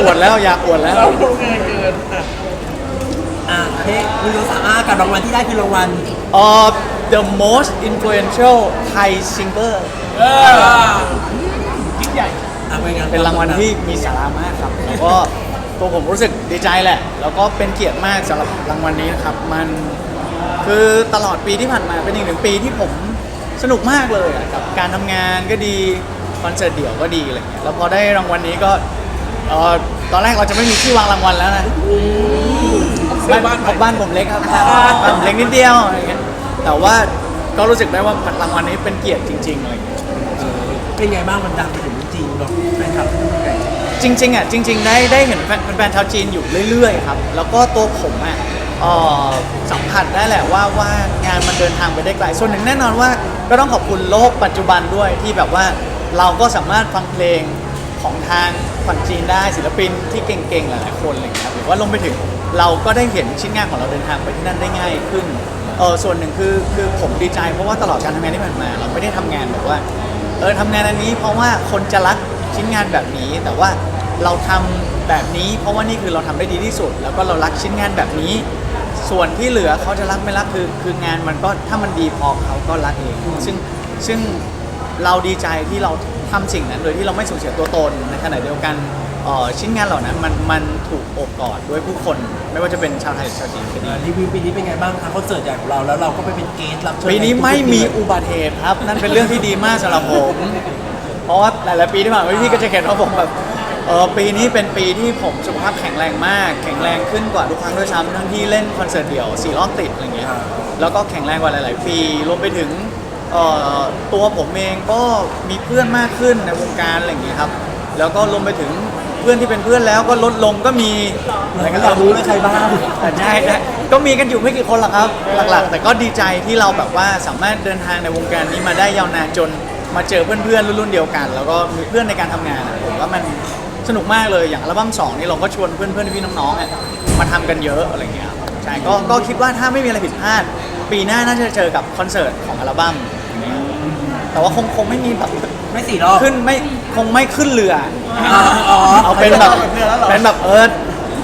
อวดแล้วอยากอวดแล้ว เราพูดเกินเกินอะอะเฮ้ยคุณโยสาอากับรางวัลที่ได้คือรางวัลเอ่อ the most influential Thai singer เออยิ่งใหญ่ อะเป็นไงเป็นรางวัลที่มีสาระมากครับ แล้วก็ตัวผมรู้สึกดีใจแหละ แล้วก็เป็นเกียรติมากสำหรับรางวัลนี้นะครับ มันคือตลอดปีที่ผ่านมาเป็นอีกหนึ่งปีที่ผมสนุกมากเลยอะกับการทำงานก็ดี คอนเสิร์ตเดี่ยวก็ดีอะไรเงี้ย แล้วพอได้รางวัลนี้ก็ เอ่อตอนแรกเราจะไม่มีที่วางรางวัลแล้วนะบ้านบ้านบ้านผมเล็กครับบ้านผมเล็กนิดเดียวอะไรเงี้ยแต่ว่าก็รู้สึกได้ว่ารางวัลนี้เป็นเกียรติจริงๆอะไรเงี้ยเป็นไงบ้างมันดังไปถึงจีนหรอแฟนคลับที่นู่นไงจริงๆอะจริง ๆ ได้ได้เห็นแฟนแฟนชาวจีนอยู่เรื่อยๆครับแล้วก็ตัวผมอะเอ่อสัมผัสได้แหละว่าว่างานมันเดินทางไปได้ไกลส่วนหนึ่งแน่นอนว่า ก็ต้องขอบคุณโลกปัจจุบันด้วยที่แบบว่าเราก็สามารถฟังเพลง ของทางฝั่งจีนได้ศิลปินที่เก่งๆหลายๆคนอะไรอย่างเลยครับหรือว่าลงไปถึงเราก็ได้เห็นชิ้นงานของเราเดินทางไปที่นั่นได้ง่ายขึ้นเออส่วนหนึ่งคือคือผมดีใจ เพราะว่าตลอดการทำงานที่ผ่านมา เราไม่ได้ทำงานแบบว่าเออทำงานอันนี้ เพราะว่าคนจะรักชิ้นงานแบบนี้ แต่ว่าเราทำแบบนี้ เพราะว่านี่คือเราทำได้ดีที่สุด แล้วก็เรารักชิ้นงานแบบนี้ ส่วนที่เหลือเขาจะรักไม่รักคือคืองานมันก็ถ้ามันดีพอเขาก็รักเองซึ่งซึ่ง เราดีใจที่เราทำสิ่งนั้น โดยที่เราไม่สูญเสียตัวตนในขณะเดียวกันเอ่อชิ้นงานเหล่านั้นมันมันถูกโอบกอดด้วยผู้คน ไม่ว่าจะเป็นชาวไทยหรือชาวจีนก็ดีอะรีวิวปีนี้เป็นไงบ้างคะคอนเสิร์ตใหญ่ของเราแล้วเราก็ไปเป็นเกสต์รับเชิญปีนี้ใทุกๆไม่มีเดือนอุบัติเหตุครับ นั่นเป็นเรื่องที่ดีมากสำหรับผม เพราะว่าหลายๆปีที่ผ่านมาพี่ก็จะเห็นว่าผมแบบเออปีนี้เป็นปีที่ผมสุขภาพแข็งแรงมาก แข็งแรงขึ้นกว่าทุกครั้งด้วยซ้ำทั้งที่เล่นคอนเสิร์ตเดี่ยวสี่รอบติดอะไรเงี้ยแล้วก็แข็งแรงกว่าหลาย ๆ ปีรวมไปถึง เอ่อตัวผมเองก็มีเพื่อนมากขึ้นในวงการอะไรเงี้ยครับ แล้วก็รวมไปถึงเพื่อนที่เป็นเพื่อนแล้วก็ลดลงก็มีเราก็อยากรู้เลยใครบ้างแต่ใช่ใช่ก็มีกันอยู่ไม่กี่คนหรอกครับ หลักๆ แต่ก็ดีใจที่เราแบบว่าสามารถเดินทางในวงการนี้มาได้ยาวนานจนมาเจอเพื่อนๆรุ่นๆเดียวกัน แล้วก็มีเพื่อนในการทำงานอะผมว่ามันสนุกมากเลยอย่างอัลบั้มสองนี่เราก็ชวนเพื่อนๆพี่น้องๆอะมาทำกันเยอะอะไรเงี้ยครับใช่ก็ก็คิดว่าถ้าไม่มีอะไรผิดพลาด ปีหน้าน่าจะเจอกับคอนเสิร์ตของอัลบั้มอย่างเงี้ย แต่ว่าคงคงไม่มีแบบไม่สี่รอบขึ้นไม่คงไม่ขึ้นเรือ อ๋ออ๋อเอาเป็นแบบเรือแล้วเหรอเป็นแบบเออ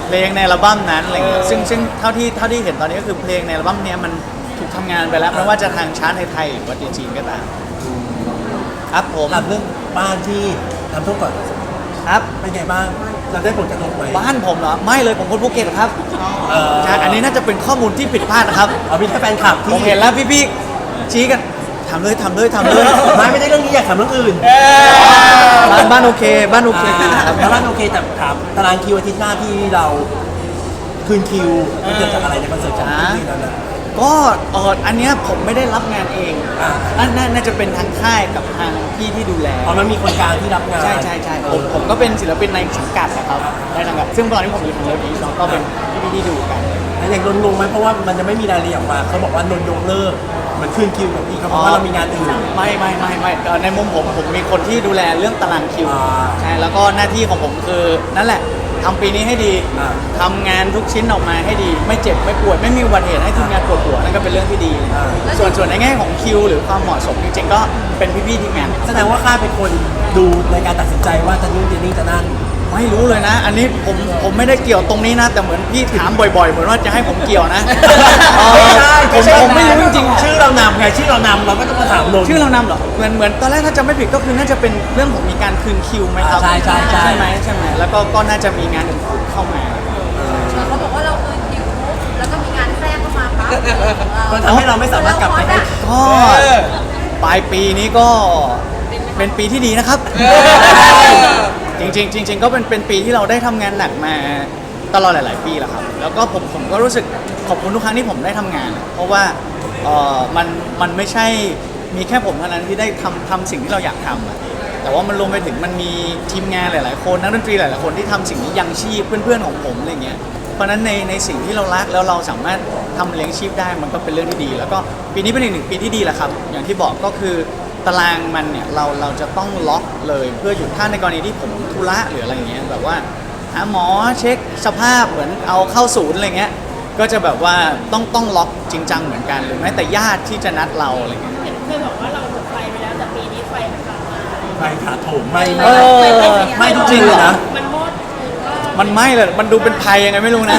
เพลงในอัลบั้มนั้นอะไรเงี้ยซึ่งซึ่งเท่าที่เท่าที่เห็นตอนนี้ก็คือเพลงในอัลบั้มเนี้ยมันถูกทำงานไปแล้วไม่ว่าจะทางชาร์ตไทยๆหรือว่าจีนก็ตามครับผมถามเรื่องบ้านที่ทำทุกข์ก่อนครับเป็นไงบ้างเราได้ผลกระทบไหมบ้านผมเหรอไม่เลยผมคนภูเก็ตครับเออใช่อันนี้น่าจะเป็นข้อมูลที่ผิดพลาดนะครับ เอาพี่แค่แฟนคลับที่ผมเห็นแล้วพี่ๆชี้กัน ทำเลยทำเลยทำเลยไม่ไม่ได้เรื่องนี้อยากถามเรื่องอื่นบ้านบ้านโอเค บ้านโอเคอ่าครับแล้วบ้านโอเคแต่ถามตารางคิวอาทิตย์หน้าที่เราคืนคิวมันเกิดจากอะไรในคอนเสิร์ตจากที่นั่นนะก็เอออันเนี้ยผมไม่ได้รับงานเองอ่าอันน่าน่าจะเป็นทางค่ายกับทางพี่ที่ดูแลเพราะมันมีคนกลางที่รับงาน ใช่ใช่ใช่ผมผมก็เป็นศิลปินในสังกัดนะครับในสังกัด ซึ่งตอนนี้ผมอยู่ทางเลิฟอีสก็เป็นพี่ๆที่ดูกันแล้วอย่างนนท์งงไหมเพราะว่ามันจะไม่มีรายละเอียดออกมาเขาบอกว่านนท์ยกเลิก มันคืนคิวกับพี่เขาเพราะว่าเรามีงานอื่น ไม่ไม่ไม่ไม่เอ่อในมุมผมผมมีคนที่ดูแลเรื่องตารางคิวอ่าใช่แล้วก็หน้าที่ของผมคือนั่นแหละทำปีนี้ให้ดีอ่า ทำงานทุกชิ้นออกมาให้ดี ไม่เจ็บไม่ป่วยไม่มีอุบัติเหตุให้ทีมงานปวดหัวนั่นก็เป็นเรื่องที่ดีอ่าส่วนส่วนในแง่ของคิว หรือความเหมาะสมจริงๆก็เป็นพี่ๆทีมงาน แสดงว่าข้าเป็นคนดูในการตัดสินใจว่าจะนู่นจะนี่จะนั่น ไม่รู้เลยนะ อันนี้ผมผมไม่ได้เกี่ยวตรงนี้นะ แต่เหมือนพี่ถามบ่อยๆ เหมือนว่าจะให้ผมเกี่ยวนะเออผมผมไม่รู้จริงๆอะชื่อเรานำไงชื่อเรานำเราก็ต้องมาถามนนท์ชื่อเรานำเหรอเหมือนเหมือนตอนแรกถ้าจำไม่ผิดก็คือน่าจะเป็นเรื่องของมีการคืนคิวไหมครับอ่าใช่ใช่ใช่ ไหมใช่ไหมแล้วก็ก็น่าจะมีงานอื่นๆเข้ามา เขาบอกว่าเราเคยคิวแล้วก็มีงานแทรกเข้ามาปั๊บมันทำให้เราไม่สามารถกลับไปได้ก็ปลายปีนี้ก็เป็นปีที่ดีนะครับ จริงๆจริงๆก็เป็นเป็นปีที่เราได้ทำงานหนักมาตลอดหลาย ๆ ปีแล้วครับ แล้วก็ผมผมก็รู้สึกขอบคุณทุกครั้งที่ผมได้ทำงาน เพราะว่าเออมันมันไม่ใช่มีแค่ผมเท่านั้นที่ได้ทำทำสิ่งที่เราอยากทำอะแต่ว่ามันรวมไปถึงมันมีทีมงานหลาย ๆ คนนักดนตรีหลาย ๆ คนที่ทำสิ่งนี้ยังชีพเพื่อน ๆ ของผมอะไรเงี้ย เพราะฉะนั้นในในสิ่งที่เรารักแล้วเราสามารถทำเลี้ยงชีพได้มันก็เป็นเรื่องที่ดี แล้วก็ปีนี้เป็นอีกหนึ่งปีที่ดีแหละครับ อย่างที่บอกก็คือ ตารางมันเนี่ยเราเราจะต้องล็อกเลยเพื่อหยุดถ้าในกรณีที่ผมธุระหรืออะไรเงี้ยแบบว่าหาหมอเช็คสภาพเหมือนเอาเข้าศูนย์อะไรเงี้ยก็จะแบบว่าต้องต้องล็อกจริงจังเหมือนกันหรือแม้แต่ญาติที่จะนัดเราอะไรเงี้ยเห็นเคยบอกว่าเราหมดไฟไปแล้วแต่ปีนี้ไฟมันกลับมาไปถาโถมไม่เออไม่ทุกจริงเลยนะมันหมดหรือว่ามันไม่เลยมันดูเป็นภัยยังไงไม่รู้นะ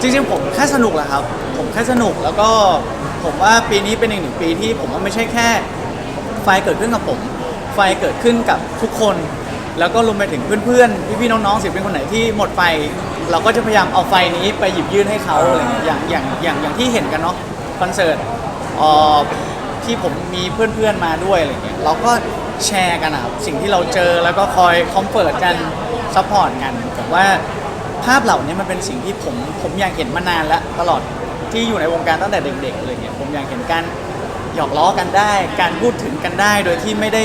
จริงๆผมแค่สนุกแหละครับ ผมแค่สนุกแล้วก็ผมว่าปีนี้เป็นอีกหนึ่งปีที่ผมว่าไม่ใช่แค่ ไฟเกิดขึ้นกับผม ไฟเกิดขึ้นกับทุกคน แล้วก็รวมไปถึงเพื่อนๆพี่ๆน้องๆศิลปินคนไหนที่หมดไฟ เราก็จะพยายามเอาไฟนี้ไปหยิบยื่นให้เขาอะไรเงี้ยอย่างอย่างอย่างอย่างที่เห็นกันเนาะคอนเสิร์ตเอ่อที่ผมมีเพื่อนๆมาด้วยอะไรเงี้ยเราก็แชร์กันนะครับสิ่งที่เราเจอแล้วก็คอยคอมเฟิร์ตกันซัพพอร์ตกันผมว่าภาพเหล่านี้มันเป็นสิ่งที่ผมผมอยากเห็นมานานแล้วตลอดที่อยู่ในวงการตั้งแต่เด็กๆเลยเนี่ยผมอยากเห็นการ หยอกล้อกันได้ การพูดถึงกันได้ โดยที่ไม่ได้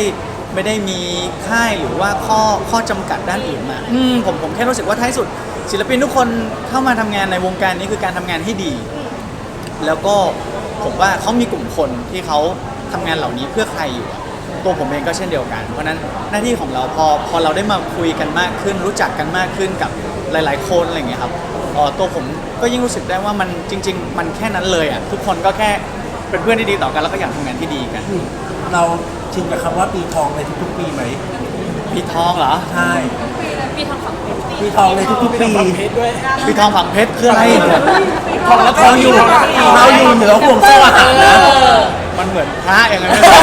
ไม่ได้มีค่ายหรือว่าข้อข้อจำกัดด้านอื่นมาอืมผมผมแค่รู้สึกว่าท้ายสุด ศิลปินทุกคนเข้ามาทำงานในวงการนี้คือการทำงานให้ดี แล้วก็ผมว่าเขามีกลุ่มคนที่เขาทำงานเหล่านี้เพื่อใครอยู่อะตัวผมเองก็เช่นเดียวกัน เพราะฉะนั้นหน้าที่ของเราพอพอเราได้มาคุยกันมากขึ้น รู้จักกันมากขึ้นกับหลาย ๆ คนอะไรอย่างเงี้ยครับเอ่อตัวผมก็ยิ่งรู้สึกได้ว่ามันจริง ๆ มันแค่นั้นเลยอะทุกคนก็แค่ เป็นเพื่อนที่ดีต่อกันแล้วก็อยากทำงานที่ดีกัน เราชินกับคำว่าปีทองในทุกๆปีไหมพี่ทองเหรอใช่ปีทองฝั่งเพชรปีทองในทุกๆปีพี่ทองฝังเพชรคืออะไรเนี่ยทองแล้วทองอยู่เราอยู่เหนือห่วงโซ่อาหารนะมันเหมือนพระอย่างไงไม่รู้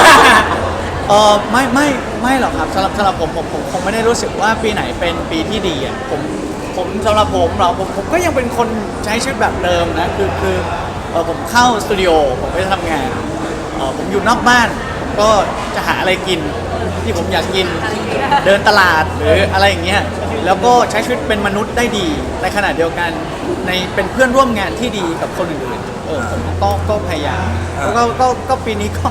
เออไม่ไม่ไม่หรอกครับสำหรับสำหรับผมผมผมคงไม่ได้รู้สึกว่าปีไหนเป็นปีที่ดีอะผมผมสำหรับผมเราผมผมก็ยังเป็นคนใช้ชีวิตแบบเดิมนะคือคือ เออผมเข้าสตูดิโอผมไปทำงานเออผมอยู่นอกบ้านผมก็จะหาอะไรกินที่ผมอยากกิน เดินตลาดหรืออะไรอย่างเงี้ยแล้วก็ใช้ชีวิตเป็นมนุษย์ได้ดี ในขณะเดียวกันในเป็นเพื่อนร่วมงานที่ดีกับคนอื่นๆเออผมก็ก็พยายามแล้วก็ก็ก็ปีนี้ก็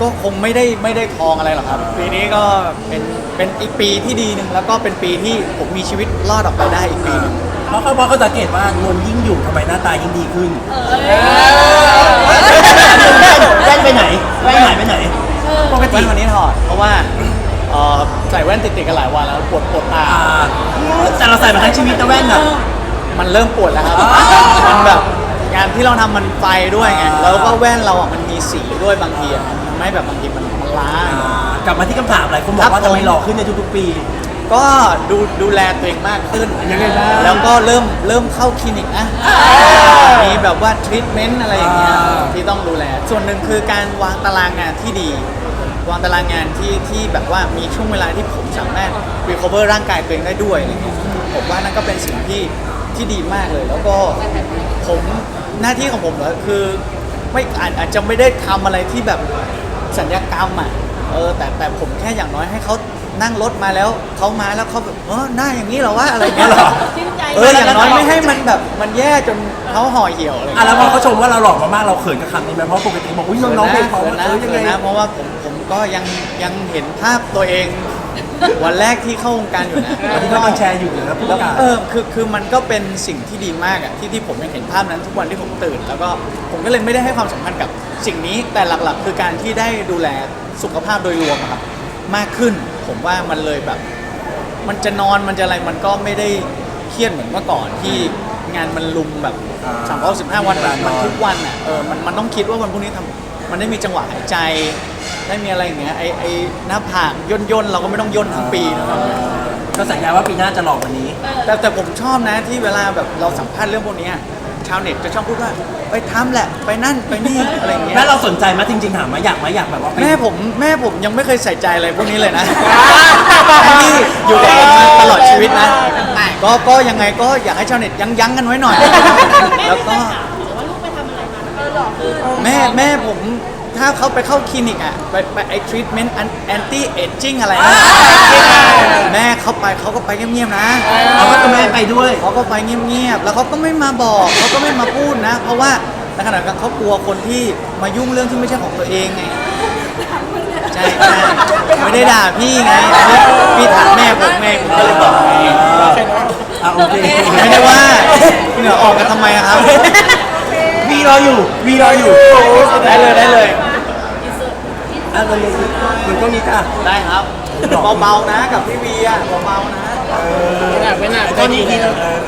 ก็คงไม่ได้ไม่ได้ทองอะไรหรอกครับ ปีนี้ก็เป็นเป็นอีกปีที่ดีหนึ่งแล้วก็เป็นปีที่ผมมีชีวิตรอดออกไปได้อีกปีหนึง เพราะเขาบอกเขาสังเกตว่าเงินยิ่งอยู่ทำไมหน้าตายิ่งดีขึ้นแว่นไปไหนแว่นหายไปไหนปกติแว่นวันนี้ถอด เพราะว่าเอ่อใส่แว่นติดๆกันหลายวันแล้วปวดปวดตา อ่าแต่เราใส่มาทั้งชีวิตนะแว่นอะ มันเริ่มปวดแล้วครับอ๋อมันแบบงานที่เราทำมันไฟด้วยไง อ่า แล้วก็แว่นเราอะมันมีสีด้วยบางทีอะมันไม่แบบบางทีมันมันล้ากลับมาที่คำถามหลายคนบอครักบว่าทำไมหล่อขึ้นในทุกๆปี ก็ดูดูแลตัวเองมากขึ้น ยังไงบ้าง แล้วก็เริ่มเริ่มเข้าคลินิกนะมีแบบว่าทรีทเมนต์อะไรอย่างเงี้ยอ่า ที่ต้องดูแล ส่วนหนึ่งคือการวางตารางงานที่ดี วางตารางงานที่ที่แบบว่ามีช่วงเวลาที่ผมสามารถ recover ร่างกายตัวเองได้ด้วยอะไรเงี้ยผมว่านั่นก็เป็นสิ่งที่ที่ดีมากเลย แล้วก็ผมหน้าที่ของผมเหรอคือไม่อาจอาจจะไม่ได้ทำอะไรที่แบบสัญญกรรมอะ เออแต่แต่ผมแค่อย่างน้อยให้เขานั่งรถมาแล้วเขามาแล้วเขาแบบเออหน้าอย่างนี้เหรอวะอะไรเงี้ยเหรอชื่นใจเอออย่างน้อยไม่ให้มันแบบมันแย่จนเขาห่อเหี่ยวอะไรอะเงี้ย แล้วพอเขาชมว่าเราหล่อมากๆเราเขินกับคำนี้ไหมเพราะปกติบอกอุ้ยน้องๆเพลงเพราะเขินเอนะอยังเขินไงนะเพราะว่าผมผมก็ยังยังเห็นภาพตัวเอง วันแรกที่เข้าวงการอยู่นะอันนี้ก็กำลังแชร์อยู่นะผู้ปแล้วระกาศ เออคือคือมันก็เป็นสิ่งที่ดีมากอะที่ที่ผมยังเห็นภาพนั้นทุกวันที่ผมตื่น แล้วก็ผมก็เลยไม่ได้ให้ความสำคัญกับสิ่งนี้แต่หลักๆ คือการที่ได้ดูแลสุขภาพโดยรวมอะครับมากขึ้นผมว่ามันเลยแบบ มันจะนอนมันจะอะไรมันก็ไม่ได้เครียดเหมือนเมื่อก่อนที่งานมันลุมแบบอ่าสามร้อยสิบห้าวันมันนอนทุกวันอะเออมันมันต้องคิดว่าวันพรุ่งนี้ทำ มันได้มีจังหวะหายใจ ได้มีอะไรอย่างเงี้ยไอไอหน้าผากย่นย่นๆเราก็ไม่ต้องย่นทั้งปีนะครับ ก็สัญญาว่าปีหน้าจะหล่อกว่านี้ แต่แต่ผมชอบนะที่เวลาแบบเราสัมภาษณ์เรื่องพวกเนี้ยชาวเน็ตจะชอบพูดว่าไปทำแหละ ไปนั่นไปนี่อะไรอย่างเงี้ยแม่เราสนใจไหมจริงๆถามไหมอยากไหมอยากแบบว่าไป แม่ผมแม่ผมยังไม่เคยใส่ใจอะไรพวกนี้เลยนะที่อยู่กับผมมาตลอดชีวิตนะ ก็ก็ยังไงก็อยากให้ชาวเน็ตยั้งยั้งกันไว้หน่อย แล้วก็ แม่แม่ผมถ้าเขาไปเข้าคลินิกอะไปไปไอทรีทเมนต์แอนตี้เอจจิ้งอะไรนะแม่เขาไปเขาก็ไปเงียบๆนะเอาว่าแม่ไปด้วยเขาก็ไปเงียบๆแล้วเขาก็ไม่มาบอกเขาก็ไม่มาพูดนะ เพราะว่าในขณะเดียวกันเขากลัวคนที่มายุ่งเรื่องที่ไม่ใช่ของตัวเองไงใช่ใช่ไม่ได้ด่าพี่ไงพี่พี่ถามแม่ผมไงผมก็เลยบอกไงอะโอเคไม่ได้ว่าพี่เหนือออกกันทำไมอะครับวี รออยู่วีรออยู่ได้เลยได้เลยอะเราเรียนมันก็มีจ้ะได้ครับเบาๆนะกับพี่วีอะเบาๆนะ ไม่หนักไม่หนักก็ดีดีเออ